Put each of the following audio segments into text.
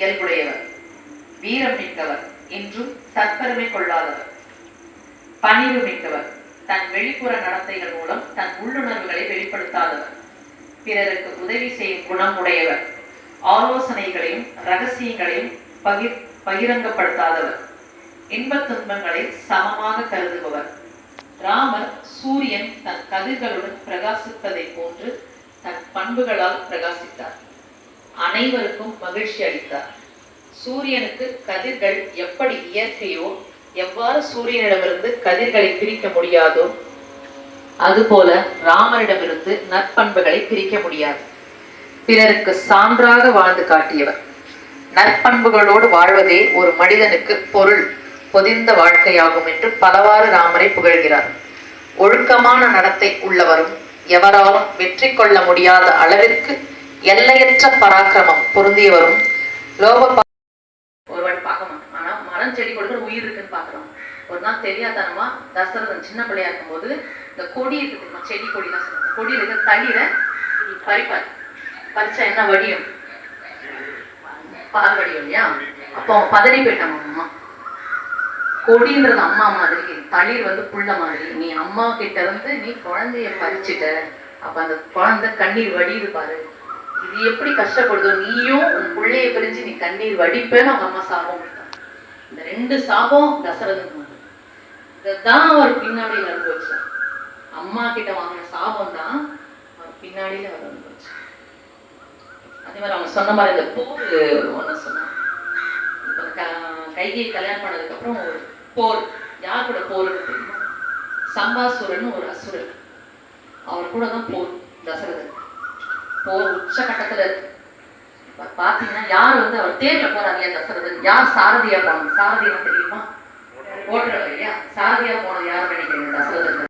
இயல்புடையவர் வீரம் மிக்கவர் இன்றும் தற்பெருமை கொள்ளாதவர். பணிவு மிக்கவர் தன் வெளிப்புற நடத்தைகள் மூலம் தன் உள்ளுணர்வுகளை வெளிப்படுத்தாதவர். பிறருக்கு உதவி செய்யும் குணம் உடையவர். ஆலோசனைகளையும் ரகசியங்களையும் பகிர் பகிரங்கப்படுத்தாதவர். இன்பத் துன்பங்களை சமமாக கருதுபவர். ராமர் சூரியன் தன் கதிர்களுடன் பிரகாசிப்பதை போன்று தன் பண்புகளால் பிரகாசித்தார். அனைவருக்கும் மகிழ்ச்சி அளித்தார். சூரியனுக்கு கதிர்கள் எப்படி இயற்கையோ எவ்வாறு சூரியனிடமிருந்து கதிர்களை பிரிக்க முடியாதோ அதுபோல ராமரிடமிருந்து நற்பண்புகளை பிரிக்க முடியாது. பிறருக்கு சான்றாக வாழ்ந்து காட்டியவர். நற்பண்புகளோடு வாழ்வதே ஒரு மனிதனுக்கு பொருள் பொதிந்த வாழ்க்கையாகும் என்று பலவாறு ராமரை புகழ்கிறார். ஒழுக்கமான நடத்தை உள்ளவரும் எவராலும் வெற்றி கொள்ள முடியாத அளவிற்கு எல்லையற்ற பராக்கிரமம் பொருந்தியவரும் லோக ஒருவன் பார்க்க மாட்டோம் ஆனா மரம் செடி கொடுக்குற உயிர் இருக்குன்னு பாக்குறோம் ஒரு நாள் தெரியாதனமா தசரதன் சின்ன பிள்ளையா இருக்கும்போது இந்த கொடி இருக்கு தெரியுமா? செடி கொடி சொல்லுவாங்க. கொடி இருக்கிற தண்ணீரை பறிப்பார். பறிச்சா என்ன வடியும்? பால் வடியும் இல்லையா? அப்போ பதறி போயிட்டாங்க அம்மா. கொடின்றது அம்மா மாதிரி தளிர் வந்து புள்ள மாதிரி. நீ அம்மா கிட்ட இருந்து நீ குழந்தைய பறிச்சுட்ட. அப்ப அந்த குழந்தை கண்ணீர் வடியுது பாரு. இது எப்படி கஷ்டப்படுதோ நீயும் உன் பிள்ளைய பிரிஞ்சு நீ கண்ணீர் வடிப்பேன்னு அவங்க அம்மா சாபம் கொடுத்தாங்க. இந்த ரெண்டு சாபம் தசரதன் இதான் அவர் பின்னாடியில் அனுபவிச்சார். அம்மா கிட்ட வாங்கின சாபம் தான் அவர் பின்னாடியில அவர் அனுபவிச்சார். அதே மாதிரி அவங்க சொன்ன மாதிரி இந்த போர் ஒன்று சொன்னாங்க. இப்ப க- கைகை கல்யாணம் பண்ணதுக்கு அப்புறம் ஒரு போர். யார் கூட போர் தெரியுமா? சம்பாசுரன் ஒரு அசுரன் அவர் கூட தான் போர். தசரதன். போர் உச்சகட்டத்துல இருக்கு இப்ப பாத்தீங்கன்னா யார் வந்து அவர் தேர்ல இல்லையா தசரதன் யார் சாரதியா போனாங்க சாரதியா தெரியுமா? ஓட்டுறவர். இல்லையா? சாரதியா போனது யார் நினைக்கிறீங்க தசரதன்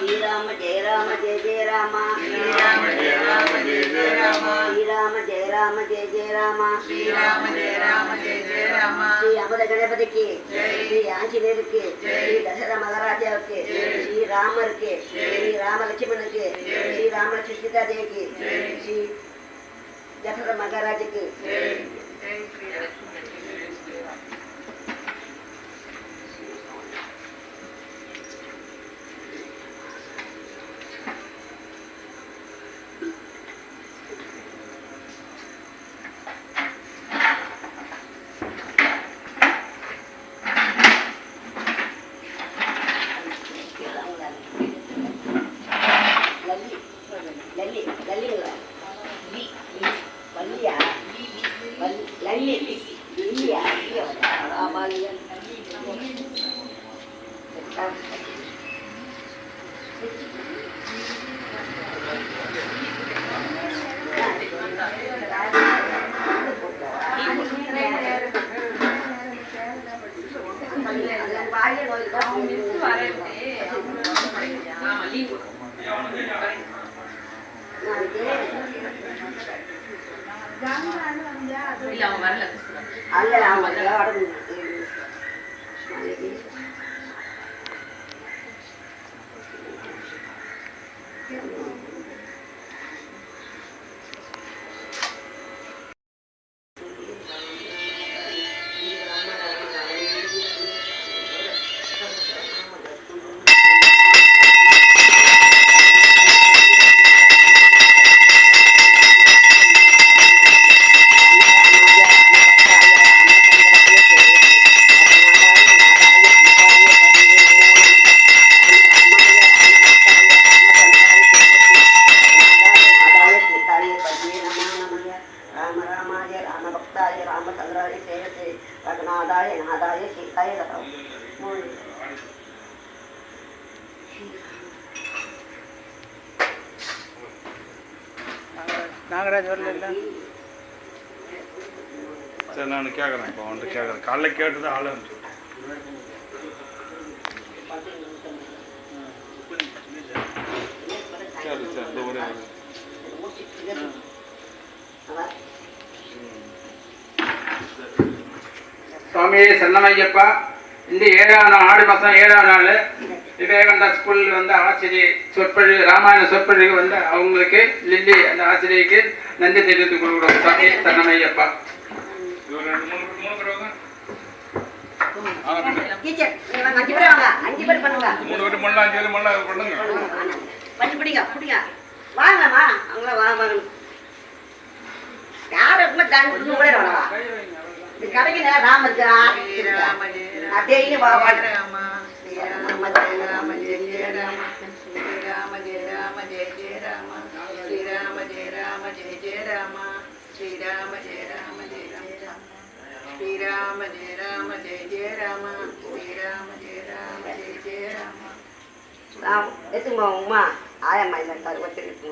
శ్రీరామ జయ రామ జయ జయ రామ. శ్రీరామ జయ రామ జయ జయ రామ. శ్రీరామ జయ రామ జయ జయ రామ. శ్రీరామ జయ రామ జయ జయ రామ. శ్రీ అమర గణపతికి శ్రీ ఆంజనేయుడికి శ్రీ దశరథ మహారాజావుకి శ్రీ రామరికి శ్రీ రామ లక్ష్మణుకి శ్రీ రామ సృష్టితాదేవికి శ్రీ దశరథ మహారాజుకి. శ్రీ பாலியல் இல்ல அவங்க வரல. அல்ல அவங்க Thank you. ராம ராமாய ராமபக்தாய ராமச்சந்திராய சேவசே ரகுநாதாய நாதாய சீதாய ரகம் நாகராஜ் வரல சரி நான் கேட்குறேன் இப்போ வந்துட்டு கேட்குறேன் காலைல கேட்டு தான் ஆள் அனுப்பிச்சு சரி சரி ஒரே சுவாமி சரணமையப்பா இந்த ஏழாம் நாள் ஆடி மாதம் ஏழாம் நாள் விவேகானந்தா ஸ்கூலில் வந்து ஆசிரியர் சொற்பொழிவு ராமாயண சொற்பொழிவு வந்து அவங்களுக்கு லில்லி அந்த ஆசிரியருக்கு நன்றி தெரிவித்துக் கொள்கிறோம். சுவாமி சரணமையப்பா மூணு பேர் அஞ்சு பேர் வாங்க. அஞ்சு பேர் பண்ணுங்க. மூணு பேர் மண்ணா அஞ்சு பேர் மண்ணா பண்ணுங்க. பண்ணி பிடிங்க பிடிங்க வாங்கம்மா அவங்கள வாங்க வாங்க யாரும் இன்னும் கூட வரவா இந்த கடைக்கு நான் டெய்லி வா பாடுறேன் ஸ்ரீராம ஜெய ராம ஜெய ஜெய ராம ஸ்ரீராம ஜெய ராம ஜெய ஜெய ராம ஸ்ரீராம ஜெய ராம ஜெய ஜெய ராம ஸ்ரீராம ஜெய ராம ஜெய ராம ஸ்ரீராம ஜெய ராம ஜெய ஜெய ராம ஸ்ரீராம ஜெய ராம ஜெய ஜெய ராம எத்துமா உமா ஆயம்மா இல்லை ஒத்துக்கிட்டு